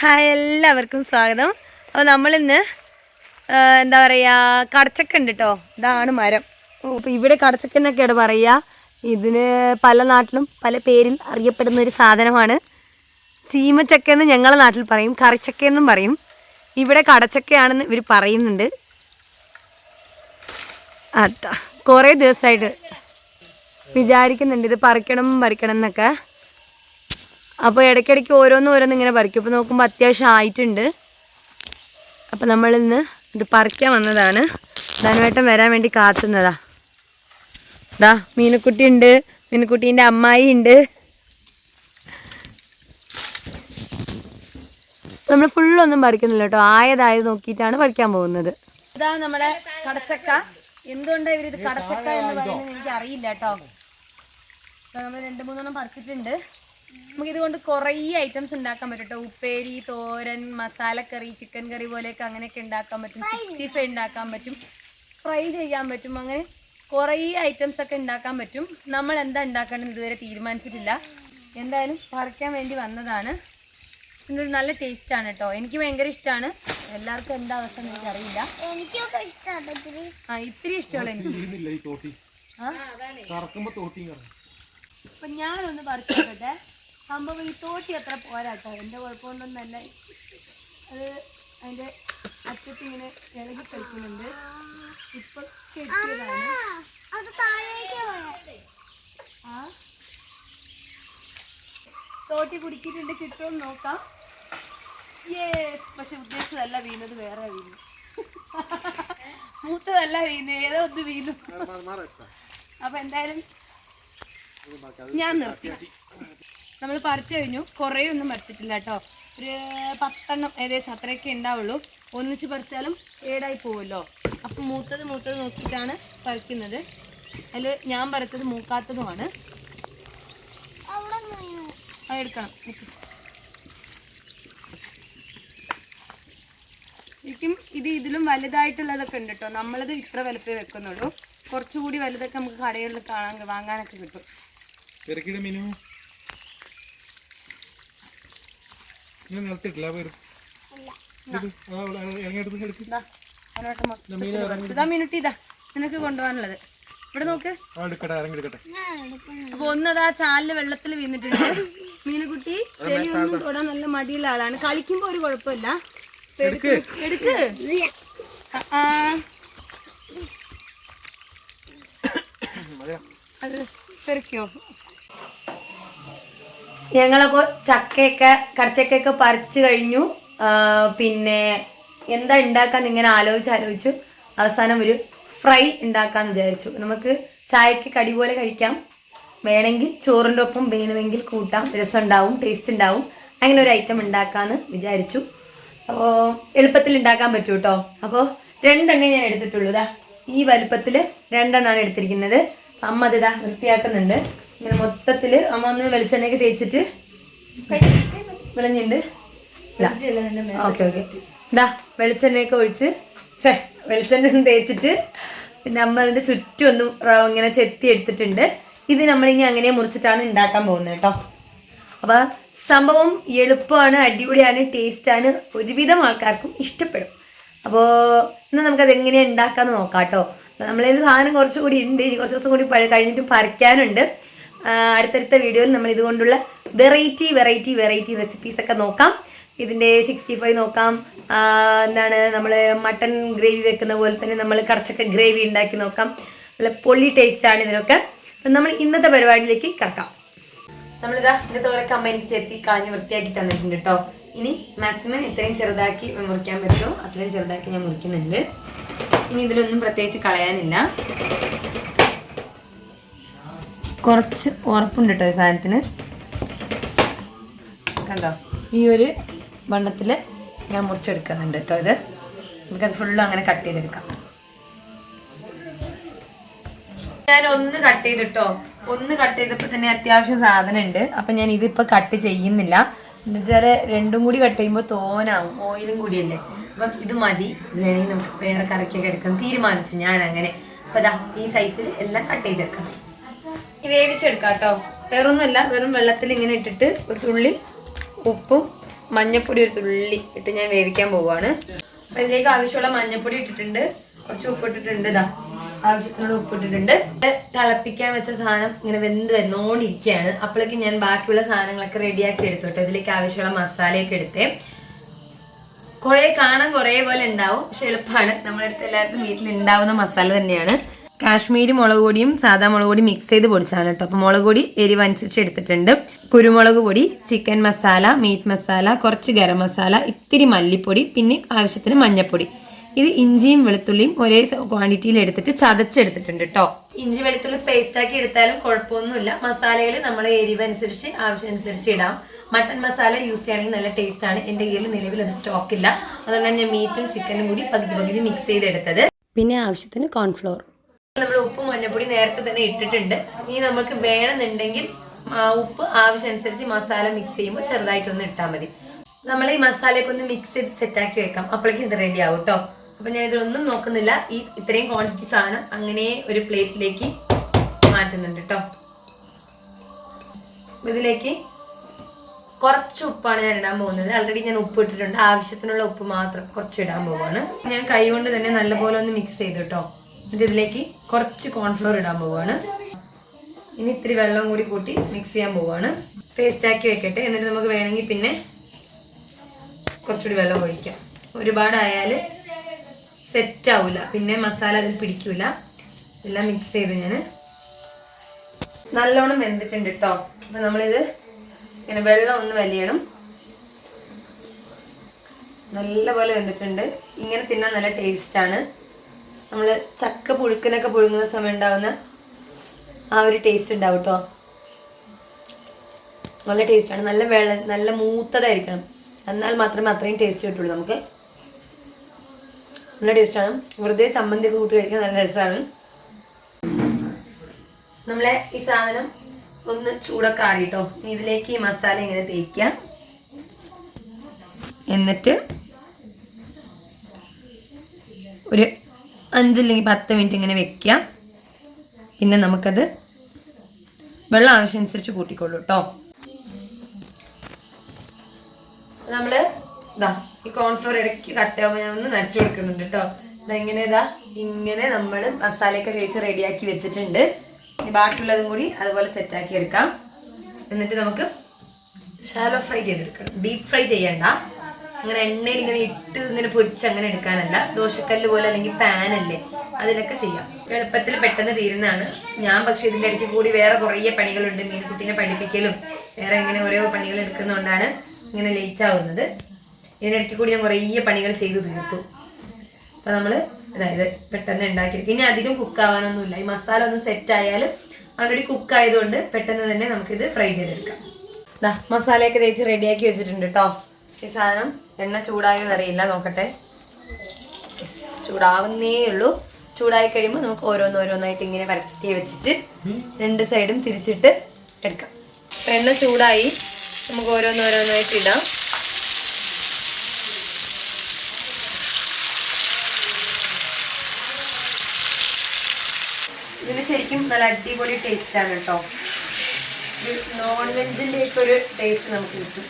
Hi എല്ലാവർക്കും സ്വാഗതം. അപ്പോൾ നമ്മളിന്ന് എന്താ പറയുക കടച്ചക്ക ഉണ്ട് കേട്ടോ ഇതാണ് മരം. അപ്പോൾ ഇവിടെ കടച്ചക്ക എന്നൊക്കെയാണ് പറയുക ഇതിന് പല നാട്ടിലും പല പേരിൽ അറിയപ്പെടുന്ന ഒരു സാധനമാണ്. ചീമച്ചക്ക എന്ന് ഞങ്ങളുടെ നാട്ടിൽ പറയും. കറിച്ചക്ക എന്നും പറയും. ഇവിടെ കടച്ചക്കയാണെന്ന് ഇവർ പറയുന്നുണ്ട്. അതാ കുറേ ദിവസമായിട്ട് വിചാരിക്കുന്നുണ്ട് ഇത് പറിക്കണം പറിക്കണം എന്നൊക്കെ. അപ്പോൾ ഇടയ്ക്കിടയ്ക്ക് ഓരോന്ന് ഓരോന്ന് ഇങ്ങനെ പറിക്കും. ഇപ്പോൾ നോക്കുമ്പോൾ അത്യാവശ്യം ആയിട്ടുണ്ട്. അപ്പോൾ നമ്മളിന്ന് ഇത് പറിക്കാൻ വന്നതാണ്. ധനുവേട്ടൻ വരാൻ വേണ്ടി കാത്തുന്നതാ. ദാ മീനക്കുട്ടി ഉണ്ട്. മീനുക്കുട്ടീന്റെ അമ്മായി ഉണ്ട്. നമ്മൾ ഫുള്ളൊന്നും പറിക്കുന്നില്ല കേട്ടോ. ആയതായത് നോക്കിയിട്ടാണ് പറിക്കാൻ പോകുന്നത്. ഇതാ നമ്മുടെ കടച്ചക്ക. എന്തുകൊണ്ടാണ് ഇവരിത് കടച്ചക്ക എന്ന് പറയുന്നത് എനിക്ക് അറിയില്ല കേട്ടോ. നമ്മൾ രണ്ട് മൂന്നെണ്ണം പറിച്ചിട്ടുണ്ട്. നമുക്ക് ഇതുകൊണ്ട് കുറേ ഐറ്റംസ് ഉണ്ടാക്കാൻ പറ്റും കേട്ടോ ഉപ്പേരി തോരൻ മസാലക്കറി ചിക്കൻ കറി പോലെയൊക്കെ അങ്ങനെയൊക്കെ ഉണ്ടാക്കാൻ പറ്റും. സിക്സ്റ്റി ഫൈവ് ഉണ്ടാക്കാൻ പറ്റും. ഫ്രൈ ചെയ്യാൻ പറ്റും. അങ്ങനെ കുറേ ഐറ്റംസ് ഒക്കെ ഉണ്ടാക്കാൻ പറ്റും. നമ്മൾ എന്താ ഉണ്ടാക്കേണ്ടത് ഇതുവരെ തീരുമാനിച്ചിട്ടില്ല. എന്തായാലും പറിക്കാൻ വേണ്ടി വന്നതാണ്. ഇതിനൊരു നല്ല ടേസ്റ്റ് ആണ് കേട്ടോ എനിക്ക് ഭയങ്കര ഇഷ്ടമാണ് എല്ലാവർക്കും എന്താ അവസ്ഥ എനിക്ക് ഇത്തിരി. ആ ഇത്തിരി ഇഷ്ടമുള്ള എനിക്ക്. അപ്പൊ ഞാനൊന്ന് പറിച്ചോട്ടെ. സംഭവം ഈ തോട്ടി അത്ര പോരാട്ടോ. എന്റെ കുഴപ്പമൊന്നും തന്നെ അത് അതിന്റെ അറ്റത്ത് ഇങ്ങനെ ഇളകി കളിക്കുന്നുണ്ട്. ഇപ്പൊ കെട്ടിയതാണ്. ആ? തോട്ടി കുടിക്കിട്ടുണ്ട് കിട്ടുമെന്ന് നോക്കാം. ഏ പക്ഷെ ഉദ്ദേശിച്ചതല്ല വീണത്. വേറെ വീണു. മൂത്തതല്ല വീണു ഏതോ ഒന്ന് വീണു. അപ്പൊ എന്തായാലും ഞാൻ നിർത്തി നമ്മൾ പറിച്ചു കഴിഞ്ഞു. കുറേ ഒന്നും പറിച്ചിട്ടില്ല കേട്ടോ. ഒരു പത്തെണ്ണം ഏകദേശം അത്രയൊക്കെ ഉണ്ടാവുള്ളൂ. ഒന്നിച്ച് പറിച്ചാലും ഏടായി പോവുമല്ലോ അപ്പം മൂത്തത് മൂത്തത് നോക്കിയിട്ടാണ് പറിക്കുന്നത്. അതിൽ ഞാൻ പറിച്ചത് മൂക്കാത്തതുമാണ്. എടുക്കണം. ശരിക്കും ഇത് ഇതിലും വലുതായിട്ടുള്ളതൊക്കെ ഉണ്ട് കേട്ടോ. നമ്മളത് ഇത്ര വലുപ്പേ വെക്കുന്നുള്ളൂ. കുറച്ചുകൂടി വലുതൊക്കെ നമുക്ക് കടകളിൽ കാണാൻ വാങ്ങാനൊക്കെ കിട്ടും തിരക്കിട മീനു ഇങ്ങനെ നിലത്തിട്ടില്ല വരും ഇറങ്ങിയെടുത്ത് എടുക്ക് ഇതാ, അതിനോട്ട് മൊത്തത്തിൽ കൊടുത്തു. ഇതാ മിനുട്ടി വരും നിനക്ക് കൊണ്ടുപോകാനുള്ളത്. ഇവിടെ നോക്ക്. ആ ഒന്നത് ആ അപ്പൊ ചാലിൽ വെള്ളത്തിൽ വീണിട്ടുണ്ട്. മീനുകുട്ടി ചെളി ഒന്നും തൊടാൻ നല്ല മടിയുള്ള ആളാണ്. കളിക്കുമ്പോ ഒരു കുഴപ്പമില്ല. എടുക്ക്. എടുക്ക്. അത് പെറുക്കിയോ? ഞങ്ങളപ്പോൾ ചക്കയൊക്കെ കടച്ചക്കയൊക്കെ പറിച്ചു കഴിഞ്ഞു. പിന്നെ എന്താ ഉണ്ടാക്കാന്ന് ഇങ്ങനെ ആലോചിച്ച് ആലോചിച്ചു അവസാനം ഒരു ഫ്രൈ ഉണ്ടാക്കാന്ന് വിചാരിച്ചു. നമുക്ക് ചായക്ക് കടി പോലെ കഴിക്കാം. വേണമെങ്കിൽ ചോറിന്റെ ഒപ്പം വേണമെങ്കിൽ കൂട്ടാം. രസം ഉണ്ടാവും ടേസ്റ്റ് ഉണ്ടാവും അങ്ങനെ ഒരു ഐറ്റം ഉണ്ടാക്കാന്ന് വിചാരിച്ചു. അപ്പോൾ എളുപ്പത്തിൽ ഉണ്ടാക്കാൻ പറ്റൂ കേട്ടോ അപ്പോൾ രണ്ടെണ്ണേ ഞാൻ എടുത്തിട്ടുള്ളൂ. ഇതാ ഈ വലുപ്പത്തിൽ രണ്ടെണ്ണമാണ് എടുത്തിരിക്കുന്നത്. അമ്മ അത് ഇതാ വൃത്തിയാക്കുന്നുണ്ട്. ഇങ്ങനെ മൊത്തത്തിൽ അമ്മ ഒന്ന് വെളിച്ചെണ്ണയൊക്കെ തേച്ചിട്ട് വിളഞ്ഞിണ്ട്. Okay okay. ഇതാ വെളിച്ചെണ്ണയൊക്കെ ഒഴിച്ച്. സേ വെളിച്ചെണ്ണ തേച്ചിട്ട് പിന്നെ അമ്മ അതിന്റെ ചുറ്റും ഒന്ന് ഇങ്ങനെ ചെത്തി എടുത്തിട്ടുണ്ട്. ഇത് നമ്മളിനി അങ്ങനെ മുറിച്ചിട്ടാണ് ഉണ്ടാക്കാൻ പോകുന്നത് കേട്ടോ. അപ്പോൾ സംഭവം എളുപ്പമാണ് അടിപൊളിയാണ് ടേസ്റ്റാണ്. ഒരുവിധം ആൾക്കാർക്കും ഇഷ്ടപ്പെടും. അപ്പോൾ ഇന്ന് നമുക്കത് എങ്ങനെയാണ് ഉണ്ടാക്കാമെന്ന് നോക്കാം കേട്ടോ. അപ്പോൾ നമ്മളിത് സാധനം കുറച്ചുകൂടി ഉണ്ട് ഇനി കുറച്ച് ദിവസം കൂടി കഴിഞ്ഞിട്ട് പറിക്കാനുണ്ട്. അടുത്തടുത്ത വീഡിയോയിൽ നമ്മൾ ഇതുകൊണ്ടുള്ള വെറൈറ്റി വെറൈറ്റി വെറൈറ്റി റെസിപ്പീസ് ഒക്കെ നോക്കാം. ഇതിന്റെ സിക്സ്റ്റി ഫൈവ് നോക്കാം. എന്താണ് നമ്മൾ മട്ടൺ ഗ്രേവി വെക്കുന്ന പോലെ തന്നെ നമ്മൾ കടച്ചക്ക ഗ്രേവി ഉണ്ടാക്കി നോക്കാം. നല്ല പൊള്ളി ടേസ്റ്റാണ് ഇതിനൊക്കെ. അപ്പം നമ്മൾ ഇന്നത്തെ പരിപാടിയിലേക്ക് കിടക്കാം. നമ്മളിതാ ഇന്നത്തെ തോരൊക്കെ അമ്മ എനിക്ക് ചെത്തി വൃത്തിയാക്കി തന്നിട്ടുണ്ട് കേട്ടോ ഇനി മാക്സിമം ഇത്രയും ചെറുതാക്കി മുറിക്കാൻ പറ്റുമോ? അത്രയും ചെറുതാക്കി ഞാൻ മുറിക്കുന്നുണ്ട്. ഇനി ഇതിലൊന്നും പ്രത്യേകിച്ച് കളയാനില്ല. കുറച്ച് ഉറപ്പുണ്ട് കേട്ടോ ഈ സാധനത്തിന്. കണ്ടോ? ഈ ഒരു വണ്ണത്തിൽ ഞാൻ മുറിച്ചെടുക്കുന്നുണ്ട് കേട്ടോ ഇത്. നമുക്കത് ഫുള്ളും അങ്ങനെ കട്ട് ചെയ്തെടുക്കാം. ഞാൻ ഒന്ന് കട്ട് ചെയ്തിട്ടോ? ഒന്ന് കട്ട് ചെയ്തപ്പോൾ തന്നെ അത്യാവശ്യം സാധനം ഉണ്ട് അപ്പം ഞാൻ ഇതിപ്പോൾ കട്ട് ചെയ്യുന്നില്ല. എന്നുവെച്ചാൽ രണ്ടും കൂടി കട്ട് ചെയ്യുമ്പോൾ തോനാവും. ഓയിലും കൂടിയല്ലേ അപ്പം ഇത് മതി. ഇത് വേണമെങ്കിൽ നമുക്ക് വേറെ കറിക്കൊക്കെ എടുക്കാം. തീരുമാനിച്ചു ഞാൻ അങ്ങനെ അപ്പം ദാ ഈ സൈസിൽ എല്ലാം കട്ട് ചെയ്തെടുക്കണം വേവിച്ചെടുക്കാം കേട്ടോ വേറൊന്നുമല്ല വെറും വെള്ളത്തിൽ ഇങ്ങനെ ഇട്ടിട്ട് ഒരു തുള്ളി ഉപ്പും മഞ്ഞപ്പൊടി ഒരു തുള്ളി ഇട്ട് ഞാൻ വേവിക്കാൻ പോവുകയാണ് അപ്പം ഇതിലേക്ക് ആവശ്യമുള്ള മഞ്ഞപ്പൊടി ഇട്ടിട്ടുണ്ട്. കുറച്ച് ഉപ്പിട്ടിട്ടുണ്ട് ഇതാ. ആവശ്യത്തിനുള്ള ഉപ്പിട്ടിട്ടുണ്ട്. തിളപ്പിക്കാൻ വെച്ച സാധനം ഇങ്ങനെ വെന്ത് വന്നോണ്ടിരിക്കുകയാണ്. അപ്പോഴേക്ക് ഞാൻ ബാക്കിയുള്ള സാധനങ്ങളൊക്കെ റെഡിയാക്കി എടുത്തു കേട്ടോ ഇതിലേക്ക് ആവശ്യമുള്ള മസാലയൊക്കെ എടുത്തേ. കുറെ കാണാൻ കുറെ പോലെ ഉണ്ടാവും. പക്ഷെ എളുപ്പമാണ്. നമ്മുടെ അടുത്ത് എല്ലാവർക്കും വീട്ടിൽ ഉണ്ടാവുന്ന മസാല തന്നെയാണ്. കാശ്മീരി മുളക് പൊടിയും സാധാ മുളക് പൊടി മിക്സ് ചെയ്ത് പൊടിച്ചാണ് കേട്ടോ. അപ്പോൾ മുളക് പൊടി എരിവ് അനുസരിച്ച് എടുത്തിട്ടുണ്ട്. കുരുമുളക് പൊടി ചിക്കൻ മസാല മീറ്റ് മസാല കുറച്ച് ഗരം മസാല ഇത്തിരി മല്ലിപ്പൊടി പിന്നെ ആവശ്യത്തിന് മഞ്ഞൾപ്പൊടി ഇത് ഇഞ്ചിയും വെളുത്തുള്ളിയും ഒരേ ക്വാണ്ടിറ്റിയിൽ എടുത്തിട്ട് ചതച്ചെടുത്തിട്ടുണ്ട് കേട്ടോ ഇഞ്ചി വെളുത്തുള്ളി പേസ്റ്റ് ആക്കി എടുത്താലും കുഴപ്പമൊന്നുമില്ല. മസാലകൾ നമ്മൾ എരിവ് അനുസരിച്ച് ആവശ്യമനുസരിച്ച് ഇടാം. മട്ടൻ മസാല യൂസ് ചെയ്യുകയാണെങ്കിൽ നല്ല ടേസ്റ്റ് ആണ്. എന്റെ കയ്യിൽ നിലവിൽ അത് സ്റ്റോക്ക് ഇല്ല. അതുകൊണ്ടാണ് ഞാൻ മീറ്റും ചിക്കനും കൂടി പകുതി പകുതി മിക്സ് ചെയ്തെടുത്തത്. പിന്നെ ആവശ്യത്തിന് കോൺഫ്ലോർ നമ്മൾ ഉപ്പ് മഞ്ഞപ്പൊടി നേരത്തെ തന്നെ ഇട്ടിട്ടുണ്ട്. ഇനി നമുക്ക് വേണമെന്നുണ്ടെങ്കിൽ ഉപ്പ് ആവശ്യമനുസരിച്ച് മസാല മിക്സ് ചെയ്യുമ്പോൾ ചെറുതായിട്ടൊന്ന് ഇട്ടാൽ മതി. നമ്മൾ ഈ മസാലയൊക്കെ ഒന്ന് മിക്സ് ചെയ്ത് സെറ്റാക്കി വെക്കാം. അപ്പോഴേക്കും ഇത് റെഡി ആവും കേട്ടോ അപ്പം ഞാൻ ഇതിലൊന്നും നോക്കുന്നില്ല. ഈ ഇത്രയും ക്വാണ്ടിറ്റി സാധനം അങ്ങനെ ഒരു പ്ലേറ്റിലേക്ക് മാറ്റുന്നുണ്ട് കേട്ടോ ഇതിലേക്ക് കുറച്ച് ഉപ്പാണ് ഞാൻ ഇടാൻ പോകുന്നത്. ആൾറെഡി ഞാൻ ഉപ്പ് ഇട്ടിട്ടുണ്ട്. ആവശ്യത്തിനുള്ള ഉപ്പ് മാത്രം കുറച്ച് ഇടാൻ പോവാണ്. ഞാൻ കൈ കൊണ്ട് തന്നെ നല്ലപോലെ ഒന്ന് മിക്സ് ചെയ്തു കേട്ടോ എന്നിട്ട് ഇതിലേക്ക് കുറച്ച് കോൺഫ്ലോർ ഇടാൻ പോവുകയാണ് ഇനി ഇത്തിരി വെള്ളം കൂടി കൂട്ടി മിക്സ് ചെയ്യാൻ പോവുകയാണ് പേസ്റ്റ് ആക്കി വെക്കട്ടെ. എന്നിട്ട് നമുക്ക് വേണമെങ്കിൽ പിന്നെ കുറച്ചുകൂടി വെള്ളം ഒഴിക്കാം. ഒരുപാടായാൽ സെറ്റ് ആവില്ല പിന്നെ മസാല അതിൽ പിടിക്കൂല. എല്ലാം മിക്സ് ചെയ്ത് ഞാൻ നല്ലോണം വെന്തിട്ടുണ്ട് കേട്ടോ അപ്പം നമ്മളിത് ഇങ്ങനെ വെള്ളം ഒന്ന് വലിയണം. നല്ലപോലെ വെന്തിട്ടുണ്ട്. ഇങ്ങനെ തിന്നാൻ നല്ല ടേസ്റ്റാണ് നമ്മൾ ചക്ക പുഴുക്കനൊക്കെ പുഴുങ്ങുന്ന സമയം ഉണ്ടാവുന്ന ആ ഒരു ടേസ്റ്റ് ഉണ്ടാവും കേട്ടോ നല്ല ടേസ്റ്റാണ് നല്ല വെള്ള നല്ല മൂത്തതായിരിക്കണം. എന്നാൽ മാത്രമേ അത്രയും ടേസ്റ്റ് കിട്ടുള്ളൂ നമുക്ക്. നല്ല ടേസ്റ്റാണ് വെറുതെ ചമ്മന്തി ഒക്കെ കൂട്ടി കഴിക്കാൻ നല്ല രസമാണ്. നമ്മളെ ഈ സാധനം ഒന്ന് ചൂടൊക്കെ ആറിയിട്ടോ ഇതിലേക്ക് ഈ മസാല ഇങ്ങനെ തേക്കുക. എന്നിട്ട് ഒരു അഞ്ചില്ലെങ്കിൽ പത്ത് മിനിറ്റ് ഇങ്ങനെ വെക്കുക. പിന്നെ നമുക്കത് വെള്ളം ആവശ്യമനുസരിച്ച് കൂട്ടിക്കൊള്ളൂ കേട്ടോ. നമ്മൾ ഇതാ ഈ കോൺഫ്ലോർ ഇടയ്ക്ക് കട്ടാകുമ്പോൾ ഞാൻ ഒന്ന് നനച്ചു കൊടുക്കുന്നുണ്ട് കേട്ടോ. ഇതാ ഇങ്ങനെ ഇതാ ഇങ്ങനെ നമ്മൾ മസാലയൊക്കെ കഴിച്ച് റെഡിയാക്കി വെച്ചിട്ടുണ്ട്. ബാക്കിയുള്ളതും കൂടി അതുപോലെ സെറ്റാക്കി എടുക്കാം. എന്നിട്ട് നമുക്ക് ഷാലോ ഫ്രൈ ചെയ്തെടുക്കണം. ഡീപ്പ് ഫ്രൈ ചെയ്യണ്ട. അങ്ങനെ എണ്ണയിൽ ഇങ്ങനെ ഇട്ട് ഇങ്ങനെ പൊരിച്ച് അങ്ങനെ എടുക്കാനല്ല. ദോശക്കല്ല് പോലെ അല്ലെങ്കിൽ പാൻ അല്ലേ അതിലൊക്കെ ചെയ്യാം. എളുപ്പത്തിൽ പെട്ടെന്ന് തീരുന്നതാണ്. ഞാൻ പക്ഷെ ഇതിന്റെ ഇടയ്ക്ക് കൂടി വേറെ കുറേ പണികളുണ്ട്. മീൻകുട്ടീനെ പഠിപ്പിക്കലും വേറെ ഇങ്ങനെ ഓരോ പണികൾ എടുക്കുന്നതുകൊണ്ടാണ് ഇങ്ങനെ ലേറ്റ് ആവുന്നത്. ഇതിനിടയ്ക്ക് കൂടി ഞാൻ കുറേ പണികൾ ചെയ്ത് തീർത്തു. അപ്പോൾ നമ്മൾ അതായത് പെട്ടെന്ന് ഉണ്ടാക്കിയെടുക്കും ഇനി അധികം കുക്ക് ആവാനൊന്നുമില്ല. ഈ മസാല ഒന്ന് സെറ്റ് ആയാലും ഓൾറെഡി കുക്ക് ആയതുകൊണ്ട് പെട്ടെന്ന് തന്നെ നമുക്കിത് ഫ്രൈ ചെയ്തെടുക്കാം. ദാ മസാലയൊക്കെ തേച്ച് റെഡിയാക്കി വെച്ചിട്ടുണ്ട് കേട്ടോ ഈ സാധനം എണ്ണ ചൂടായോ അറിയില്ല നോക്കട്ടെ. ചൂടാവുന്നേ ഉള്ളൂ. ചൂടായി കഴിയുമ്പോൾ നമുക്ക് ഓരോന്നോരോന്നായിട്ട് ഇങ്ങനെ വരത്തി വെച്ചിട്ട് രണ്ട് സൈഡും തിരിച്ചിട്ട് എടുക്കാം. അപ്പം എണ്ണ ചൂടായി. നമുക്ക് ഓരോന്നോരോന്നായിട്ട് ഇടാം. ഇതിന് ശരിക്കും നല്ല അടിപൊളി ടേസ്റ്റാണ് കേട്ടോ. നോൺ വെജിന്റെയൊക്കെ ഒരു ടേസ്റ്റ് നമുക്ക് കിട്ടും.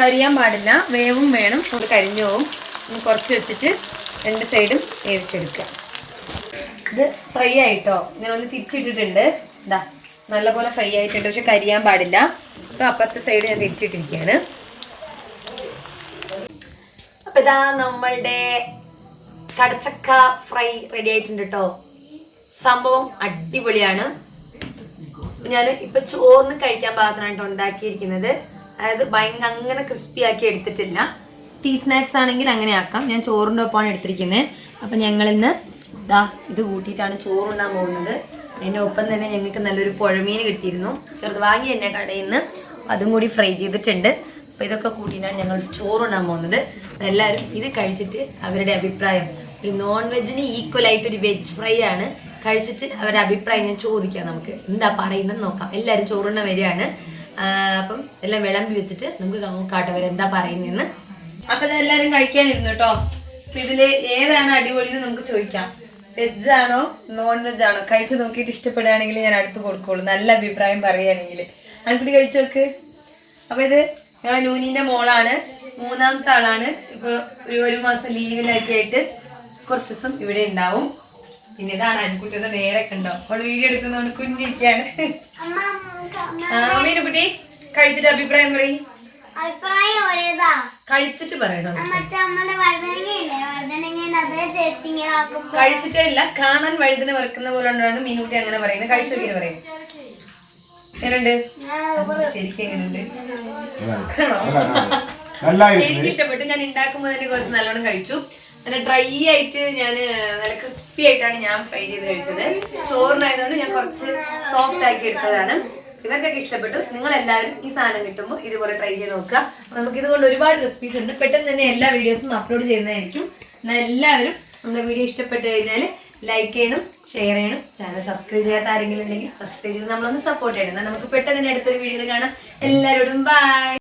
കരിയാൻ പാടില്ല. വേവും വേണം. അത് കരിഞ്ഞു പോവും. ഒന്ന് കുറച്ച് വെച്ചിട്ട് രണ്ട് സൈഡും വേവിച്ചെടുക്കുക. ഇത് ഫ്രൈ ആയിട്ടോ? ഞാൻ ഒന്ന് തിരിച്ചിട്ടിട്ടുണ്ട്. ഇതാ നല്ലപോലെ ഫ്രൈ ആയിട്ടുണ്ട്. പക്ഷെ കരിയാൻ പാടില്ല. അപ്പോൾ അപ്പുറത്തെ സൈഡ് ഞാൻ തിരിച്ചിട്ടിരിക്കുകയാണ്. അപ്പൊ ഇതാ നമ്മളുടെ കടച്ചക്ക ഫ്രൈ റെഡി ആയിട്ടുണ്ട് കേട്ടോ സംഭവം അടിപൊളിയാണ്. ഞാൻ ഇപ്പൊ ചോറിന് കഴിക്കാൻ പാകത്തിനായിട്ട് ഉണ്ടാക്കിയിരിക്കുന്നത്. അതായത് ഭയങ്കര അങ്ങനെ ക്രിസ്പി ആക്കി എടുത്തിട്ടില്ല. ടീ സ്നാക്സ് ആണെങ്കിൽ അങ്ങനെ ആക്കാം. ഞാൻ ചോറിന്റെ ഒപ്പമാണ് എടുത്തിരിക്കുന്നത്. അപ്പം ഞങ്ങൾ ഇന്ന് ഇതാ ഇത് കൂട്ടിയിട്ടാണ് ചോറുണ്ണാൻ പോകുന്നത്. അതിന്റെ ഒപ്പം തന്നെ ഞങ്ങൾക്ക് നല്ലൊരു പുഴമീൻ കിട്ടിയിരുന്നു. ചെറുത് വാങ്ങി തന്നെ കടയിൽ നിന്ന് അതും കൂടി ഫ്രൈ ചെയ്തിട്ടുണ്ട്. അപ്പോൾ ഇതൊക്കെ കൂട്ടിയിട്ടാണ് ഞങ്ങൾ ചോറുണ്ണാൻ പോകുന്നത്. എല്ലാവരും ഇത് കഴിച്ചിട്ട് അവരുടെ അഭിപ്രായം. ഒരു നോൺ വെജിന് ഈക്വലായിട്ട് ഒരു വെജ് ഫ്രൈ ആണ്. കഴിച്ചിട്ട് അവരുടെ അഭിപ്രായം ഞാൻ ചോദിക്കാം നമുക്ക്. എന്താ പറയുന്നത് നോക്കാം. എല്ലാവരും ചോറുണ്ണ വരികയാണ്. അപ്പം എല്ലാം വിളമ്പി വെച്ചിട്ട് നമുക്ക് നോക്കാട്ടെ അവരെന്താ പറയുന്നതെന്ന്. അപ്പം എല്ലാരും കഴിക്കാനിരുന്നു കേട്ടോ ഇതിൽ ഏതാണ് അടിപൊളി എന്ന് നമുക്ക് ചോദിക്കാം. വെജ് ആണോ നോൺ വെജ് ആണോ? കഴിച്ചു നോക്കിയിട്ട് ഇഷ്ടപ്പെടുകയാണെങ്കിൽ ഞാൻ അടുത്ത് കൊടുക്കുള്ളൂ. നല്ല അഭിപ്രായം പറയുകയാണെങ്കിൽ. അതിൽക്കൂടി കഴിച്ചു നോക്ക്. അപ്പൊ ഇത് ഞങ്ങളെ ലൂനിന്റെ മോളാണ്. മൂന്നാമത്തെ ആളാണ്. ഇപ്പൊ ഒരു ഒരു മാസം ലീവിലൊക്കെ ആയിട്ട് കുറച്ച് ദിവസം ഇവിടെ ഉണ്ടാവും. പിന്നെ ഇതാണ് അരിക്കുട്ടിയുടെ നേരെ കണ്ടോ അപ്പോൾ വീഡിയോ എടുക്കുന്നതുകൊണ്ട് കുഞ്ഞിരിക്കാണ്. മീനുകുട്ടി കഴിച്ചിട്ട് അഭിപ്രായം പറയും. കഴിച്ചിട്ട് പറയണം? കഴിച്ചിട്ടേ ഇല്ല കാണാൻ വഴുതിന് വറുക്കുന്ന പോലെ ഉണ്ടാണ് മീനുകുട്ടി അങ്ങനെ പറയുന്നത്. കഴിച്ചു നോക്കിയിട്ട് പറയും. എങ്ങനെയുണ്ട് ശരിക്കും എങ്ങനെയുണ്ട് എനിക്ക് ഇഷ്ടപ്പെട്ടു. ഞാൻ ഉണ്ടാക്കുമ്പോൾ തന്നെ കുറച്ച് നല്ലോണം കഴിച്ചു. നല്ല ഡ്രൈ ആയിട്ട് ഞാൻ നല്ല ക്രിസ്പി ആയിട്ടാണ് ഞാൻ ഫ്രൈ ചെയ്ത് കഴിച്ചത്. ചോറിനായതുകൊണ്ട് ഞാൻ കുറച്ച് സോഫ്റ്റ് ആക്കി എടുത്തതാണ്. ഇവർക്കൊക്കെ ഇഷ്ടപ്പെട്ടു. നിങ്ങൾ എല്ലാവരും ഈ സാധനം കിട്ടുമ്പോൾ ഇതുപോലെ ട്രൈ ചെയ്ത് നോക്കുക. നമുക്ക് ഇതുകൊണ്ട് ഒരുപാട് റെസിപ്പീസ് ഉണ്ട്. പെട്ടെന്ന് തന്നെ എല്ലാ വീഡിയോസും അപ്ലോഡ് ചെയ്യുന്നതായിരിക്കും. എന്നാൽ എല്ലാവരും നമ്മുടെ വീഡിയോ ഇഷ്ടപ്പെട്ട് കഴിഞ്ഞാൽ ലൈക്ക് ചെയ്യണം ഷെയർ ചെയ്യണം. ചാനൽ സബ്സ്ക്രൈബ് ചെയ്യാത്ത ആരെങ്കിലും ഉണ്ടെങ്കിൽ സബ്സ്ക്രൈബ് ചെയ്ത് നമ്മളൊന്ന് സപ്പോർട്ട് ചെയ്യണം. എന്നാൽ നമുക്ക് പെട്ടെന്ന് തന്നെ അടുത്തൊരു വീഡിയോയിൽ കാണാം. എല്ലാവരോടും ബൈ